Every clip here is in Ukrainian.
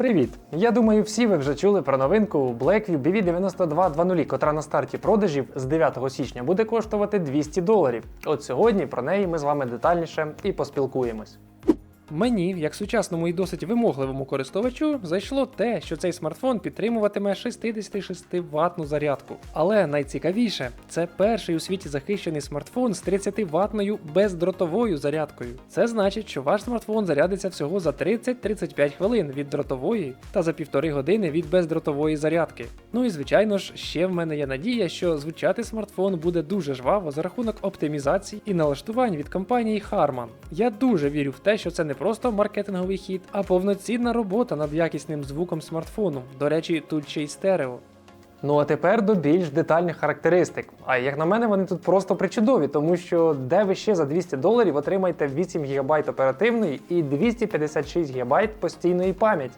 Привіт! Я думаю, всі ви вже чули про новинку Blackview BV9220, котра на старті продажів з 9 січня буде коштувати 200 доларів. От сьогодні про неї ми з вами детальніше і поспілкуємось. Мені, як сучасному і досить вимогливому користувачу, зайшло те, що цей смартфон підтримуватиме 66 ватну зарядку. Але найцікавіше, це перший у світі захищений смартфон з 30 ватною бездротовою зарядкою. Це значить, що ваш смартфон зарядиться всього за 30-35 хвилин від дротової та за півтори години від бездротової зарядки. Ну і звичайно ж, ще в мене є надія, що звучати смартфон буде дуже жваво за рахунок оптимізацій і налаштувань від компанії Harman. Я дуже вірю в те, що це не просто маркетинговий хід, а повноцінна робота над якісним звуком смартфону. До речі, тут ще й стерео. Ну а тепер до більш детальних характеристик. А як на мене, вони тут просто причудові, тому що де ви ще за 200 доларів отримаєте 8 ГБ оперативної і 256 ГБ постійної пам'яті.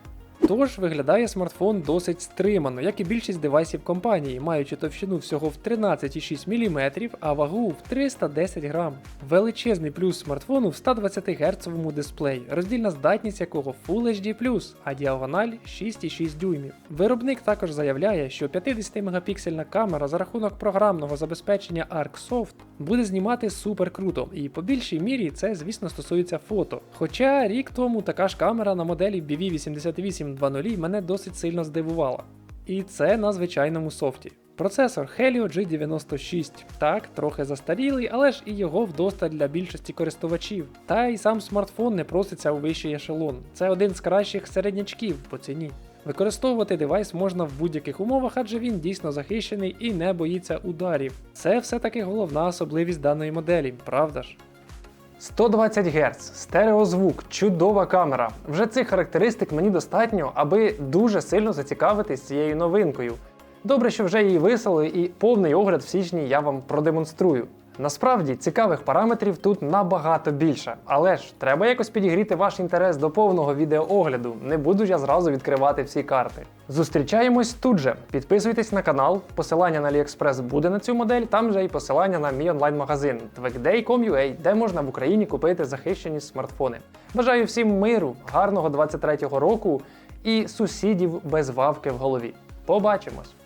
Тож виглядає смартфон досить стримано, як і більшість девайсів компанії, маючи товщину всього в 13,6 мм, а вагу в 310 грам. Величезний плюс смартфону в 120 Гц дисплеї, роздільна здатність якого Full HD+, а діагональ 6,6 дюймів. Виробник також заявляє, що 50-мегапіксельна камера за рахунок програмного забезпечення ArcSoft буде знімати супер круто, і по більшій мірі це, звісно, стосується фото. Хоча рік тому така ж камера на моделі BV8820 мене досить сильно здивувала. І це на звичайному софті. Процесор Helio G96. Так, трохи застарілий, але ж і його вдосталь для більшості користувачів. Та й сам смартфон не проситься у вищий ешелон. Це один з кращих середнячків по ціні. Використовувати девайс можна в будь-яких умовах, адже він дійсно захищений і не боїться ударів. Це все-таки головна особливість даної моделі, правда ж? 120 Гц, стереозвук, чудова камера. Вже цих характеристик мені достатньо, аби дуже сильно зацікавитись цією новинкою. Добре, що вже її висели, і повний огляд в січні я вам продемонструю. Насправді цікавих параметрів тут набагато більше, але ж треба якось підігріти ваш інтерес до повного відеоогляду. Не буду я зразу відкривати всі карти. Зустрічаємось тут же. Підписуйтесь на канал, посилання на AliExpress буде на цю модель, там же і посилання на мій онлайн-магазин twigday.com.ua, де можна в Україні купити захищені смартфони. Бажаю всім миру, гарного 23-го року і сусідів без вавки в голові. Побачимось!